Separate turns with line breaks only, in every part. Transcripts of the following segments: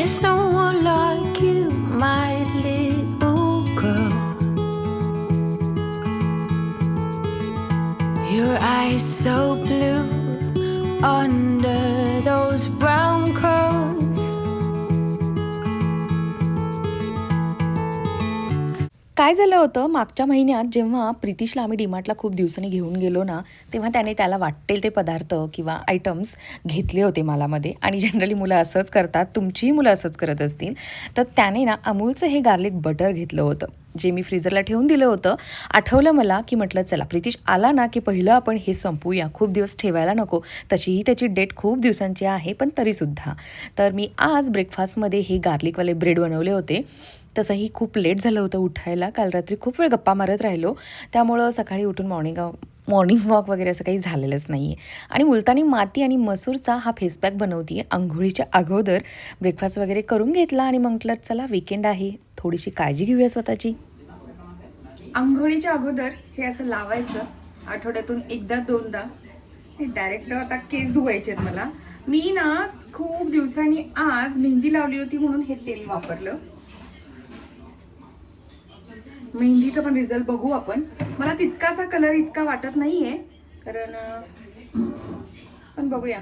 There's no one like
काय झालं होतं मागच्या महिन्यात जेव्हा प्रितिशला आम्ही डीमार्टला खूप दिवसांनी घेऊन गेलो ना तेव्हा त्याने त्याला वाटेल ते पदार्थ किंवा आयटम्स घेतले होते मालामध्ये. आणि जनरली मुलं असंच करतात तुमचीही मुलं असंच करत असतील. तर त्याने ना अमूलचं हे गार्लिक बटर घेतलं होतं जे मी फ्रीजरला ठेवून दिलं होतं. आठवलं मला की म्हटलं चला प्रितिश आला ना की पहिलं आपण हे संपूया. खूप दिवस ठेवायला नको. तशीही त्याची डेट खूप दिवसांची आहे पण तरीसुद्धा. तर मी आज ब्रेकफास्टमध्ये हे गार्लिकवाले ब्रेड बनवले होते. तसंही खूप लेट झालं होतं उठायला. काल रात्री खूप वेळ गप्पा मारत राहिलो. त्यामुळं सकाळी उठून मॉर्निंग मॉर्निंग वॉक वगैरे असं काही झालेलंच नाही आहे आणि मुलतानी माती आणि मसूरचा हा फेसपॅक बनवते आहे आंघोळीच्या अगोदर ब्रेकफास्ट वगैरे करून घेतला आणि म्हटलं चला विकेंड आहे. थोडीशी काळजी घेऊया स्वतःची.
आंघोळीच्या अगोदर हे असं लावायचं. आठवड्यातून एकदा दोनदा. हे डायरेक्ट आता केस धुवायचे आहेत मला. मी ना खूप दिवसांनी आज मेहंदी लावली होती म्हणून हे तेल वापरलं. मेहंदीचा पण रिझल्ट बघू आपण. मला तितकासा कलर इतका वाटत नाही आहे कारण पण बघूया.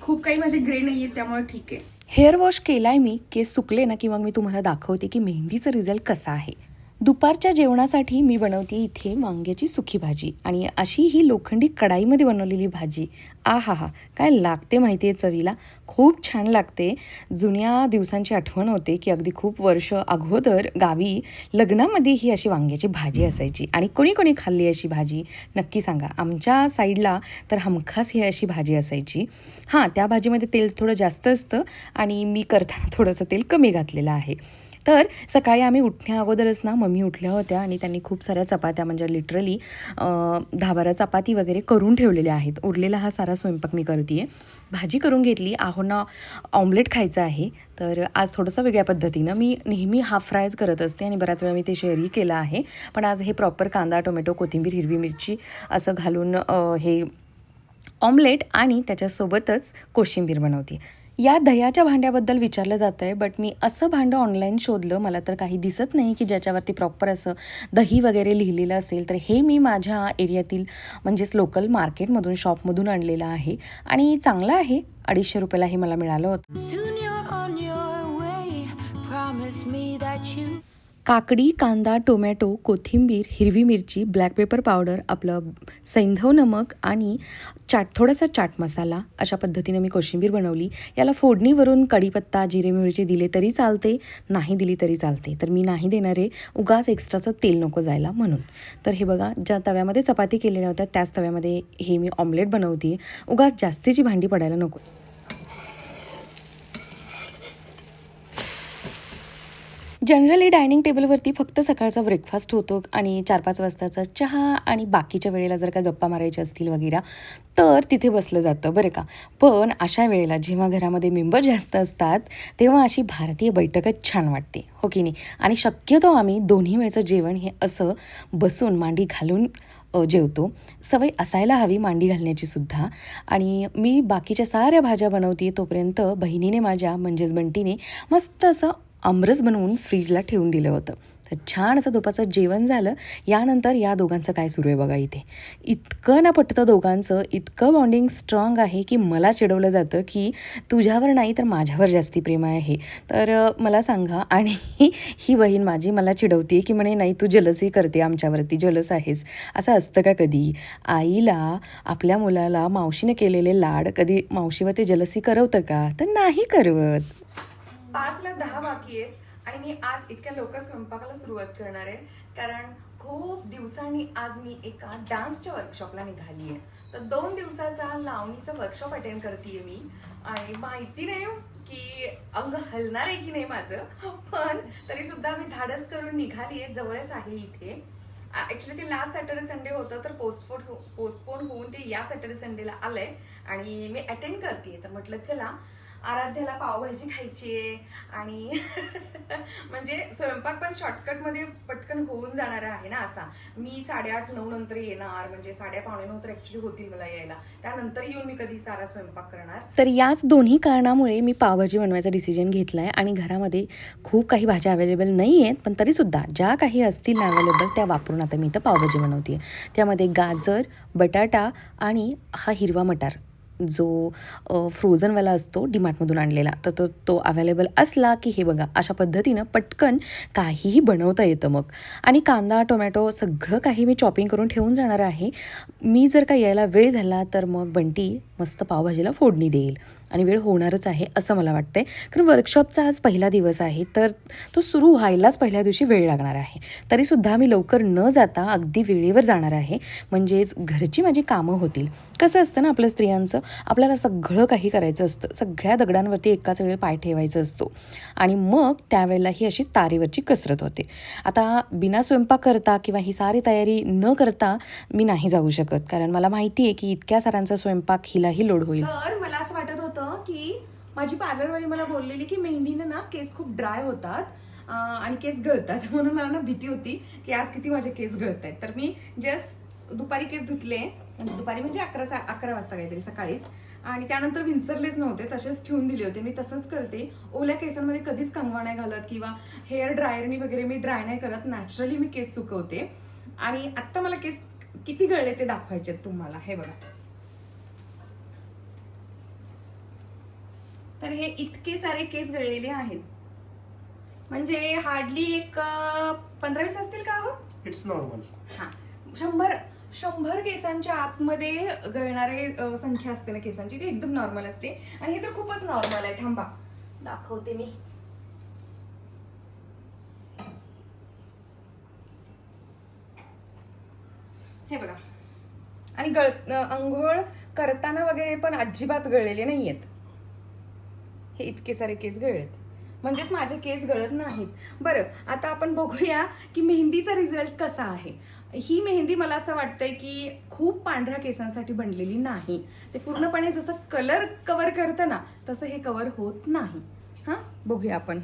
खूप काही माझे ग्रे नाही आहेत त्यामुळे ठीक आहे.
हेअर वॉश केलाय मी. केस सुकले ना की मग मी तुम्हाला दाखवते की मेहंदीचा रिझल्ट कसा आहे. दुपारच्या जेवणासाठी मी बनवते इथे वांग्याची सुकी भाजी. आणि अशी ही लोखंडी कढाईमध्ये बनवलेली भाजी. आ हा हा काय लागते माहिती आहे चवीला? खूप छान लागते. जुन्या दिवसांची आठवण होते की अगदी खूप वर्ष अगोदर गावी लग्नामध्ये ही अशी वांग्याची भाजी असायची. आणि कोणी कोणी खाल्ली अशी भाजी? नक्की सांगा. आमच्या साईडला तर हमखास ही अशी भाजी असायची. हां त्या भाजीमध्ये तेल थोडं जास्त असतं आणि मी करताना थोडंसं तेल कमी घातलेलं आहे. तर सकाळी आम्ही उठण्या अगोदरच ना मम्मी उठल्या होत्या आणि त्यांनी खूप साऱ्या चपात्या म्हणजे लिटरली दहा बारा चपाती वगैरे करून ठेवलेल्या आहेत. उरलेला हा सारा स्वयंपाक मी करते भाजी करून घेतली. आहोंना ऑमलेट खायचं आहे. तर आज थोडंसं वेगळ्या पद्धतीनं मी नेहमी हाफ फ्रायच करत असते आणि बऱ्याच वेळा मी ते शेअरही केलं आहे. पण आज हे प्रॉपर कांदा टोमॅटो कोथिंबीर हिरवी मिरची असं घालून हे ऑमलेट आणि त्याच्यासोबतच कोशिंबीर बनवते या दह्याच्या भांड्याबद्दल विचारलं जातं आहे बट मी असं भांडं ऑनलाईन शोधलं मला तर काही दिसत नाही की ज्याच्यावरती प्रॉपर असं दही वगैरे लिहिलेलं असेल तर हे मी माझ्या एरियातील म्हणजेच लोकल मार्केटमधून शॉपमधून आणलेलं आहे. आणि चांगलं आहे अडीचशे रुपयाला हे मला मिळालं होतं. काकडी कांदा टोमॅटो कोथिंबीर हिरवी मिरची ब्लॅक पेपर पावडर आपलं सैंधव नमक आणि चाट थोडासा चाट मसाला अशा पद्धतीने मी कोशिंबीर बनवली. याला फोडणीवरून कढीपत्ता जिरे मिरची दिले तरी चालते नाही दिली तरी चालते. तर मी नाही देणार आहे उगाच एक्स्ट्राचं तेल नको जायला म्हणून. तर हे बघा ज्या तव्यामध्ये चपाती केलेल्या होत्या त्याच तव्यामध्ये हे मी ऑमलेट बनवते उगाच जास्तीची भांडी पडायला नको. जनरली डायनिंग टेबलवरती फक्त सकाळचा ब्रेकफास्ट होतो आणि चार पाच वाजताचा चहा आणि बाकीच्या वेळेला जर का गप्पा मारायच्या असतील वगैरे तर तिथे बसलं जातं बरं का? पण अशा वेळेला जेव्हा घरामध्ये मेंबर जास्त असतात तेव्हा अशी भारतीय बैठकच छान वाटते हो की नाही? आणि शक्यतो आम्ही दोन्ही वेळचं जेवण हे असं बसून मांडी घालून जेवतो. सवय असायला हवी मांडी घालण्याची सुद्धा. आणि मी बाकीच्या साऱ्या भाज्या बनवते तोपर्यंत बहिणीने माझ्या म्हणजेच बंटीने मस्त असं आमरस बनवून फ्रीजला ठेवून दिलं होतं. तर छान असं दुपारचं जेवण झालं. यानंतर या दोघांचं काय सुरू आहे बघा इथे. इतकं ना पटतं दोघांचं इतकं बॉन्डिंग स्ट्रॉंग आहे की मला चिडवलं जातं की तुझ्यावर नाही तर माझ्यावर जास्ती प्रेम आहे. तर मला सांगा आणि ही बहीण माझी मला चिडवते की म्हणे नाही तू जलसही करते आमच्यावरती जलस आहेस. असं असतं का कधी? आईला आपल्या मुलाला मावशीने केलेले लाड कधी मावशीवरती जलसी करवतं का? तर नाही करवत.
पाचला दहा बाकी आहेत आणि मी आज इतक्या लवकर स्वयंपाकाला सुरुवात करणार आहे. कारण खूप दिवसांनी आज मी एका डान्सच्या वर्कशॉपला निघाली आहे तर दोन दिवसाचा लावणीचं वर्कशॉप अटेंड करते मी. आणि माहिती नाही हो की अंग हलणार आहे की नाही माझं. पण तरी सुद्धा मी धाडस करून निघाली आहे जवळच आहे इथे. ॲक्च्युली ते लास्ट सॅटर्डे संडे होतं तर पोस्टपोन हो, पोस्टपोन होऊन ते या सॅटर्डे संडेला आलंय. आणि मी अटेंड करते तर म्हटलं चला आराध्याला पावभाजी खायची आहे. आणि म्हणजे स्वयंपाक पण शॉर्टकटमध्ये पटकन होऊन जाणार आहे ना असा. मी साडेआठ नऊ नंतर येणार. म्हणजे साडे पावणे नऊ तर ॲक्च्युली होतील मला यायला. त्यानंतर येऊन मी कधी सारा स्वयंपाक करणार.
तर याच दोन्ही कारणामुळे मी पावभाजी बनवायचा डिसिजन घेतला आहे आणि घरामध्ये खूप काही भाज्या अवेलेबल नाही आहेत पण तरीसुद्धा ज्या काही असतील ना अवेलेबल त्या वापरून आता मी इथं पावभाजी बनवते त्यामध्ये गाजर बटाटा आणि हा हिरवा मटार. जो फ्रोझनवाला असतो डीमार्टमधून आणलेला तर तो तो अवेलेबल असला की हे बघा अशा पद्धतीनं पटकन काहीही बनवता येतं मग. आणि कांदा टोमॅटो सगळं काही मी चॉपिंग करून ठेवून जाणार आहे. मी जर का यायला वेळ झाला तर मग बंटी मस्त पावभाजीला फोडणी देईल. आणि वेळ होणारच आहे असं मला वाटतंय. कारण वर्कशॉपचा आज पहिला दिवस आहे तर तो सुरू व्हायलाच पहिल्या दिवशी वेळ लागणार आहे. तरीसुद्धा मी लवकर न जाता अगदी वेळेवर जाणार आहे. म्हणजेच घरची माझी कामं होतील. कसं असतं ना आपल्या स्त्रियांचं आपल्याला सगळं काही करायचं असतं. सगळ्या दगडांवरती एकाच वेळ पाय ठेवायचा असतो. आणि मग त्यावेळेला ही अशी तारेवरची कसरत होते. आता बिना स्वयंपाक करता किंवा ही सारी तयारी न करता मी नाही जाऊ शकत. कारण मला माहिती आहे की इतक्या सारांचा स्वयंपाक हिलाही लोड होईल.
तर मला असं वाटत होतं की माझी पार्लरवाली मला बोललेली की मेहंदीनं ना केस खूप ड्राय होतात आणि केस गळतात. म्हणून मला ना भीती होती की आज किती माझे केस गळत आहेत तर मी जस्ट दुपारी केस धुतले. दुपारी म्हणजे अकरा सा अकरा वाजता काहीतरी सकाळीच. आणि त्यानंतर विंचरलेच नव्हते तसेच ठेवून दिले होते. मी तसंच करते. ओल्या केसांमध्ये कधीच कंगवा नाही घालत किंवा हेअर ड्रायरनी वगैरे मी ड्राय नाही करत. नॅचरली मी केस सुकवते. आणि आत्ता मला केस किती गळले ते दाखवायचे आहेत तुम्हाला. हे बघा. तर हे इतके सारे केस गळलेले आहेत. म्हणजे हार्डली एक अं, पंधरा वीस असतील का हो?
इट्स नॉर्मल
हा. शंभर शंभर केसांच्या आतमध्ये गळणारे संख्या असते ना केसांची ती एकदम नॉर्मल असते. आणि हे तर खूपच नॉर्मल आहे. थांबा. दाखवते मी. हे बघा. आणि गळ अं, आंघोळ करताना वगैरे पण अजिबात गळलेले नाहीयेत. हे इतके सारे केस गळलेत. म्हणजेच माझे केस गळत नाहीत. बरं आता आपण बघूया की मेहंदीचा रिझल्ट कसा आहे. ही मेहंदी मला असं वाटतंय की खूप पांढऱ्या केसांसाठी बनलेली नाही. ते पूर्णपणे जसं कलर कवर करतं ना तसं हे कवर होत नाही. हां बघूया आपण.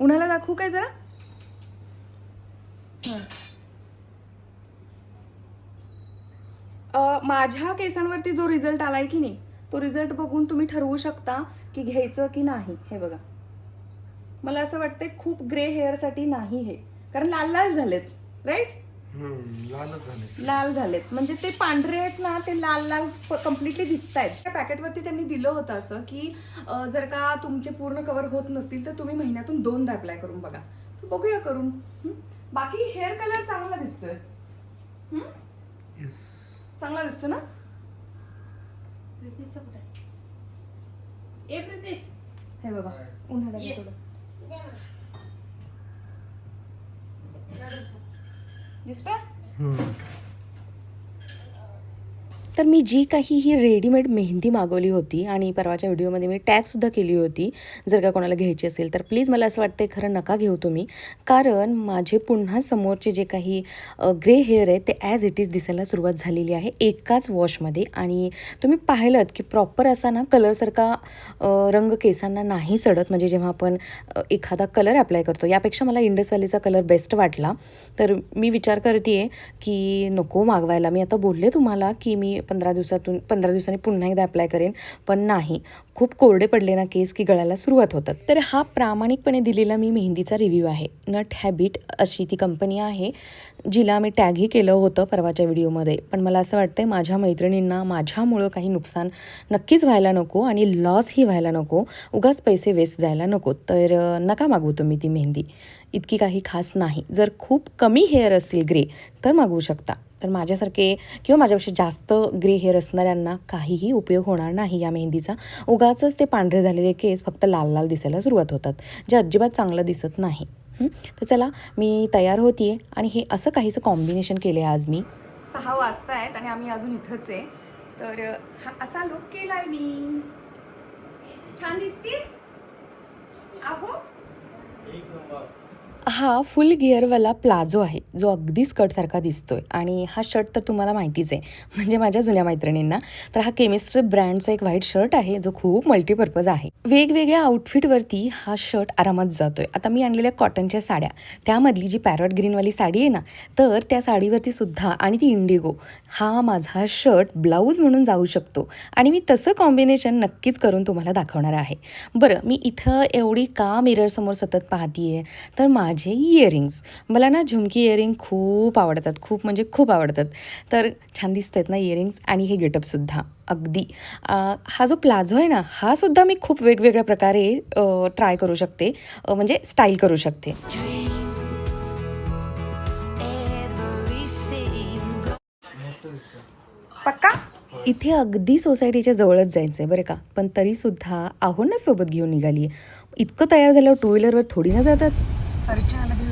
उन्हाला दाखवू काय जरा? माझ्या केसांवरती जो रिझल्ट आलाय की नाही तो रिझल्ट बघून तुम्ही ठरवू शकता की घ्यायचं की नाही हे बघा. मला असं वाटतंय खूप ग्रे हेअरसाठी नाही हे. कारण लाल लाल झालेत राईट लाल झालेत. म्हणजे ते पांढरे आहेत ना ते लाल लाल कम्प्लिटली दिसत आहेत त्या पॅकेटवरती त्यांनी दिलं होतं असं की जर का तुमचे पूर्ण कव्हर होत नसतील तर तुम्ही महिन्यातून दोनदा अप्लाय करून बघा. तर बघूया करून. हं? बाकी हेअर कलर चांगला दिसतोय. हं?
येस
चांगला दिसतो ना?
प्रितेशचं कुठे आहे? ए प्रितेश.
हे बघा उन्हाळ्यात
ये.
थोडं दिसतोय?
तर मी जी काही ही रेडीमेड मेहंदी मागवली होती आणि परवाच्या व्हिडिओमध्ये मी टॅगसुद्धा केली होती जर का कोणाला घ्यायची असेल तर प्लीज मला असं वाटतं खरं नका घेऊ तुम्ही. कारण माझे पुन्हा समोरचे जे काही ग्रे हेअर आहे ते ॲज इट इज दिसायला सुरुवात झालेली आहे एकाच वॉशमध्ये आणि तुम्ही पाहिलं की प्रॉपर असा ना कलरसारखा रंग केसांना नाही चढत. म्हणजे जेव्हा आपण एखादा कलर अप्लाय करतो यापेक्षा मला इंडस व्हॅलीचा कलर बेस्ट वाटला. तर मी विचार करते की नको मागवायला. मी आता बोलले तुम्हाला की मी पंधरा दिवसातून पंधरा दिवसांनी पुन्हा एकदा अप्लाय करेन. पण नाही खूप कोरडे पडले ना केस की गळायला सुरुवात होतात. तर हा प्रामाणिकपणे दिलेला मी मेहंदीचा रिव्ह्यू आहे. नट हॅबिट अशी ती कंपनी आहे जिला मी टॅगही केलं होतं परवाच्या व्हिडिओमध्ये पण मला असं वाटतं माझ्या मैत्रिणींना माझ्यामुळं काही नुकसान नक्कीच व्हायला नको आणि लॉसही व्हायला नको. उगाच पैसे वेस्ट जायला नको. तर नका मागवतो तुम्ही ती मेहंदी. इतकी काही खास नाही. जर खूप कमी हेअर असतील ग्रे तर मागवू शकता. तर माझ्यासारखे किंवा माझ्यापेक्षा जास्त ग्रे हेअर असणाऱ्यांना काहीही उपयोग होणार नाही या मेहंदीचा. उगाचच ते पांढरे झालेले केस फक्त लाल लाल दिसायला सुरुवात होतात. जे अजिबात चांगलं दिसत नाही. हं? तर चला मी तयार होतीये आणि हे असं काहीचं कॉम्बिनेशन केलं आहे आज मी.
सहा वाजता आहेत आणि आम्ही अजून इथंच आहे. तर हा असा लुक केलाय मी. छान दिसते आहो.
हा फुल गिअरवाला प्लाझो आहे जो अगदी स्कर्टसारखा दिसतोय. आणि हा शर्ट तर तुम्हाला माहितीच आहे म्हणजे माझ्या जुन्या मैत्रिणींना. तर हा केमिस्ट्री ब्रँडचा एक व्हाईट शर्ट आहे जो खूप मल्टीपर्पज आहे. वेगवेगळ्या आउटफिटवरती हा शर्ट आरामात जातोय. आता मी आणलेल्या कॉटनच्या साड्या त्यामधली जी पॅरॉट ग्रीनवाली साडी आहे ना तर त्या साडीवरती सुद्धा आणि ती इंडिगो हा माझा शर्ट ब्लाऊज म्हणून जाऊ शकतो. आणि मी तसं कॉम्बिनेशन नक्कीच करून तुम्हाला दाखवणार आहे. बरं मी इथं एवढी का मिररसमोर सतत पाहतीये? तर माझे इयरिंग्स मला ना झुमकी इयरिंग खूप आवडतात खूप म्हणजे खूप आवडतात. तर छान दिसत आहेत ना इयरिंग्स आणि हे गेटअपसुद्धा अगदी. हा जो प्लाझो आहे ना हा सुद्धा मी खूप वेगवेगळ्या प्रकारे ट्राय करू शकते. म्हणजे स्टाईल करू शकते.
पक्का?
इथे अगदी सोसायटीच्या जवळच जायचं आहे बरं का. पण तरीसुद्धा आहो ना सोबत घेऊन निघाली आहे इतकं तयार झाल्यावर टू व्हीलरवर थोडी ना जातात?
parece que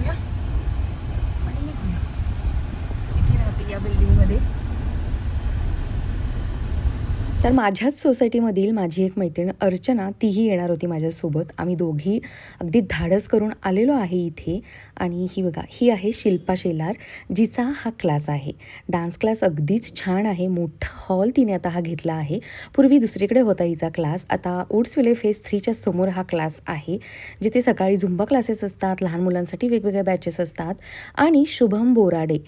तर माझ्याच सोसायटीमधील माझी एक मैत्रीण अर्चना तीही येणार होती माझ्यासोबत. आम्ही दोघी अगदी धाडस करून आलेलो आहे इथे. आणि ही बघा ही आहे शिल्पा शेलार जिचा हा क्लास आहे. डान्स क्लास अगदीच छान आहे. मोठा हॉल तिने आता हा घेतला आहे. पूर्वी दुसरीकडे होता हिचा क्लास. आता उड्सविले फेस थ्रीच्या समोर हा क्लास आहे जिथे सकाळी झुंबा क्लासेस असतात लहान मुलांसाठी वेगवेगळ्या बॅचेस असतात. आणि शुभम बोराडे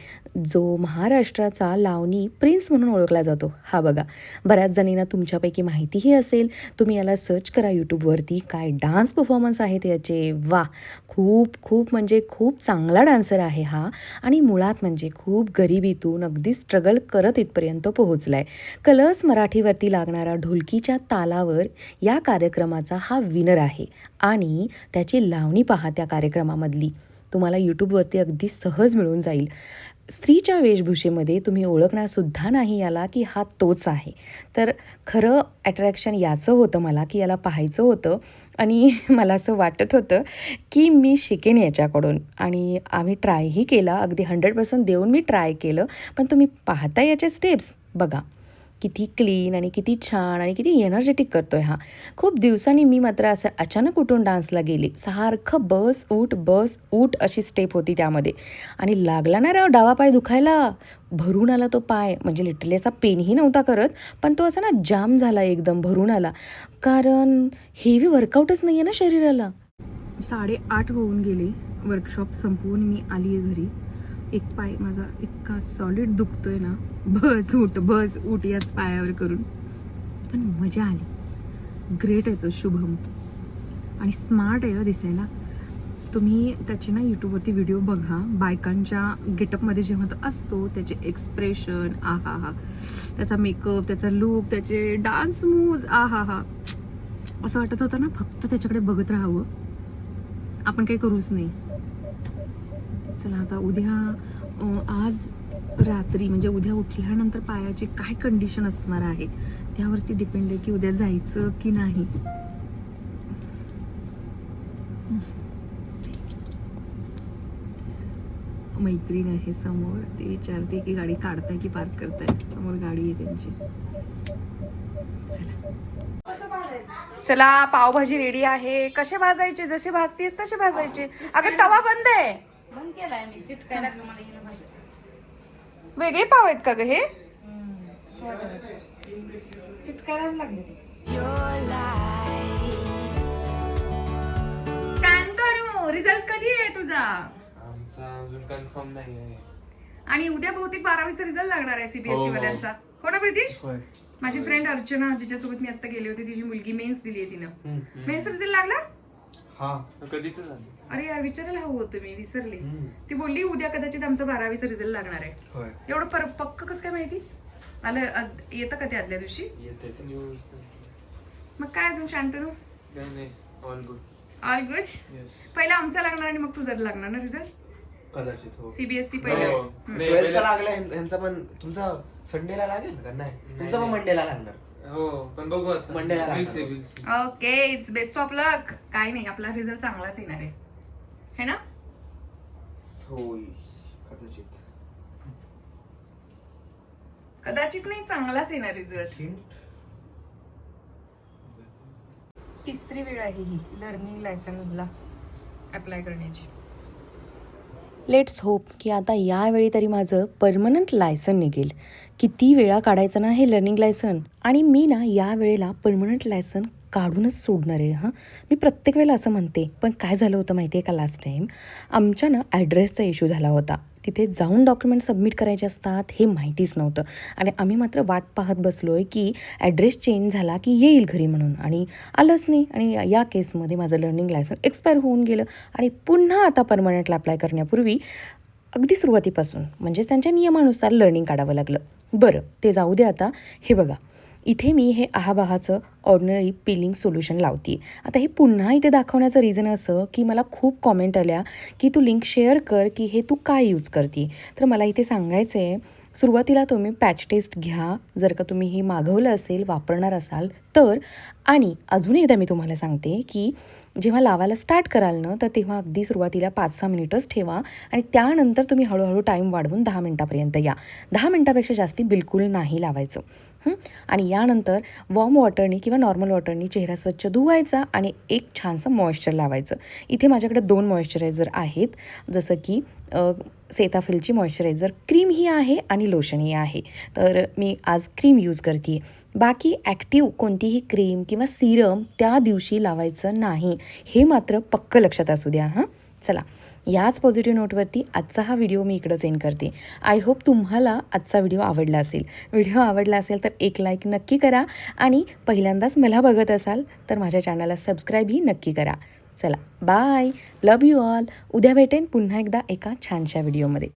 जो महाराष्ट्राचा लावणी प्रिन्स म्हणून ओळखला जातो. हा बघा बऱ्याच जण जणींना तुमच्यापैकी माहितीही असेल. तुम्ही याला सर्च करा यूट्यूबवरती काय डान्स परफॉर्मन्स आहेत याचे. वा! खूप खूप म्हणजे खूप चांगला डान्सर आहे हा. आणि मुळात म्हणजे खूप गरिबीतून अगदी स्ट्रगल करत इथपर्यंत पोहोचलाय. कलर्स मराठीवरती लागणारा ढोलकीच्या तालावर या कार्यक्रमाचा हा विनर आहे. आणि त्याची लावणी पहा त्या कार्यक्रमामधली. तुम्हाला यूट्यूबवरती अगदी सहज मिळून जाईल. स्त्रीच्या वेशभूषेमध्ये तुम्ही ओळखणारसुद्धा नाही याला की हा तोच आहे. तर खरं अट्रॅक्शन याचं होतं मला की याला पाहायचं होतं. आणि मला असं वाटत होतं की मी शिकेन याच्याकडून. आणि आम्ही ट्रायही केला. अगदी हंड्रेड पर्सेंट देऊन मी ट्राय केलं. पण तुम्ही पाहता याच्या स्टेप्स बघा. किती क्लीन आणि किती छान आणि किती एनर्जेटिक करतोय हा. खूप दिवसांनी मी मात्र असं अचानक उठून डान्सला गेले. सारखं बस उठ बस उठ अशी स्टेप होती त्यामध्ये. आणि लागला ना राव डावा पाय दुखायला. भरून आला तो पाय. म्हणजे लिटरली असा पेनही नव्हता करत पण तो असा ना जाम झाला एकदम भरून आला. कारण हेवी वर्कआउटच नाही आहे ना शरीराला. साडेआठ होऊन गेले. वर्कशॉप संपवून मी आली आहे घरी. एक पाय माझा इतका सॉलिड दुखतोय ना. बस उठ बस उठ याच पायावर करून. पण मजा आली. ग्रेट आहे तो शुभम. आणि स्मार्ट आहे दिसायला. तुम्ही त्याचे ना यूट्यूबवरती व्हिडिओ बघा. बायकांच्या गेटअपमध्ये जेव्हा तो असतो त्याचे एक्सप्रेशन आ हा हा त्याचा मेकअप त्याचा लुक त्याचे डान्स मूव्ज आ हा हा असं वाटत होतं ना फक्त त्याच्याकडे बघत राहावं. आपण काही करूच नाही. चला आता उद्या आज रात्री म्हणजे उद्या उठल्यानंतर पायाची काय कंडिशन असणार आहे त्यावरती डिपेंड आहे की उद्या जायचं की नाही. मैत्रीण आहे समोर ती विचारते की गाडी काढताय की पार्क करताय? समोर गाडी आहे त्यांची. चला.
चला पावभाजी रेडी आहे. कसे भाजायचे? जसे भाजतीस तसे भाजायचे. अगं तवा बंद आहे.
बंद केलाय मी. चिटकायला लागलं मला हिनं भाजी.
वेगळे पाव आहेत का ग हे?
चिटकायलाच लागले ते.
काय करू रिझल्ट कधी आहे तुझा?
आमचा अजून कन्फर्म नाही आहे
आणि उद्या बहुतेक बारावीचा रिझल्ट लागणार आहे सीबीएसई
हो, हो.
वाल्यांचा. हो ना प्रितीश?
होय.
माझी फ्रेंड अर्चना जिच्यासोबत मी आता गेली होती तिची मुलगी मेन्स दिली आहे तिनं. मेन्स रिझल्ट लागला?
हा. कधीच झालं?
अरे यार विचारायला हवं होतं मी विसरले.
हम्म.
ती बोलली उद्या कदाचित आमचा बारावीचा रिझल्ट लागणार आहे.
होय.
एवढं पर पक्क कसं काय माहिती? आलं अद- येतं का ते आदल्या दिवशी?
येते ते न्यूज
मग काय अजून शांतनू?
नाही all good
all good
yes
पहिला आमचा लागणार आणि मग तुझा लागणार ना रिझल्ट
कदाचित हो.
सीबीएसई
हो.
पहिलं.
नाही,
ट्वेल्थचा
पहिलं-
लागला ह्यांचा पण तुमचा संडेला लागेल का? नाही. तुमचा पण मंडेला लागणार.
हो पण बघू आता.
मंडेला लागणार.
We'll see, we'll see.
Okay it's best of luck काय नाही आपला रिझल्ट चांगलाच येणार आहे. है ना?
होय कदाचित.
कदाचित नाही चांगलाच येणार रिझल्ट? तिसरी वेळ आहे ही लर्निंग लायसन्सला अप्लाय करण्याची.
लेट्स होप की आता यावेळी तरी माझं परमनंट लायसन निघेल. किती वेळा काढायचं ना हे लर्निंग लायसन आणि मी ना या वेळेला परमनंट लायसन काढूनच सोडणार आहे. हां मी प्रत्येक वेळेला असं म्हणते पण काय झालं होतं माहिती आहे का लास्ट टाईम आमच्या ना ॲड्रेसचा इश्यू झाला होता. तिथे जाऊन डॉक्युमेंट सबमिट करायचे असतात हे माहितीच नव्हतं. आणि आम्ही मात्र वाट पाहत बसलो आहे की ॲड्रेस चेंज झाला की येईल घरी म्हणून. आणि आलंच नाही. आणि या केसमध्ये माझं लर्निंग लायसन एक्सपायर होऊन गेलं. आणि पुन्हा आता परमनंटला अप्लाय करण्यापूर्वी अगदी सुरुवातीपासून म्हणजेच त्यांच्या नियमानुसार लर्निंग काढावं लागलं. बरं ते जाऊ दे आता. हे बघा. इथे मी हे आहाबाहाचं ऑर्डिनरी पिलिंग सोल्युशन लावते आता हे पुन्हा इथे दाखवण्याचं रिझन असं की मला खूप कॉमेंट आल्या की तू लिंक शेअर कर की हे तू काय यूज करते? तर मला इथे सांगायचं आहे सुरुवातीला तुम्ही पॅच टेस्ट घ्या. जर का तुम्ही हे मागवलं असेल वापरणार असाल तर. आणि अजून एकदा मी तुम्हाला सांगते की जेव्हा लावायला स्टार्ट कराल ना तर तेव्हा अगदी सुरुवातीला पाच सहा मिनिटच ठेवा आणि त्यानंतर तुम्ही हळूहळू टाईम वाढवून दहा मिनटापर्यंत या. दहा मिनटापेक्षा जास्ती बिलकुल नाही लावायचं. आणि यानंतर वॉर्म वॉटरनी किंवा नॉर्मल वॉटरनी चेहरा स्वच्छ धुवायचा आणि एक छानसं मॉइश्चर लावायचं. इथे माझ्याकडे दोन मॉइश्चरायझर आहेत. जसं की सेताफिलची मॉइश्चरायझर क्रीम ही आहे आणि लोशनही आहे. तर मी आज क्रीम यूज करते. बाकी ॲक्टिव्ह कोणतीही क्रीम किंवा सिरम त्या दिवशी लावायचं नाही. हे मात्र पक्क लक्षात असू द्या हां? चला याच पॉझिटिव्ह नोटवरती आजचा हा व्हिडिओ मी इकडं सेंड करते. आय होप तुम्हाला आजचा व्हिडिओ आवडला असेल. व्हिडिओ आवडला असेल तर एक लाईक नक्की करा आणि पहिल्यांदाच मला बघत असाल तर माझ्या चॅनलला सबस्क्राईबही नक्की करा. चला बाय लव यू ऑल उद्या भेटेन पुन्हा एकदा एका छानशा व्हिडिओमध्ये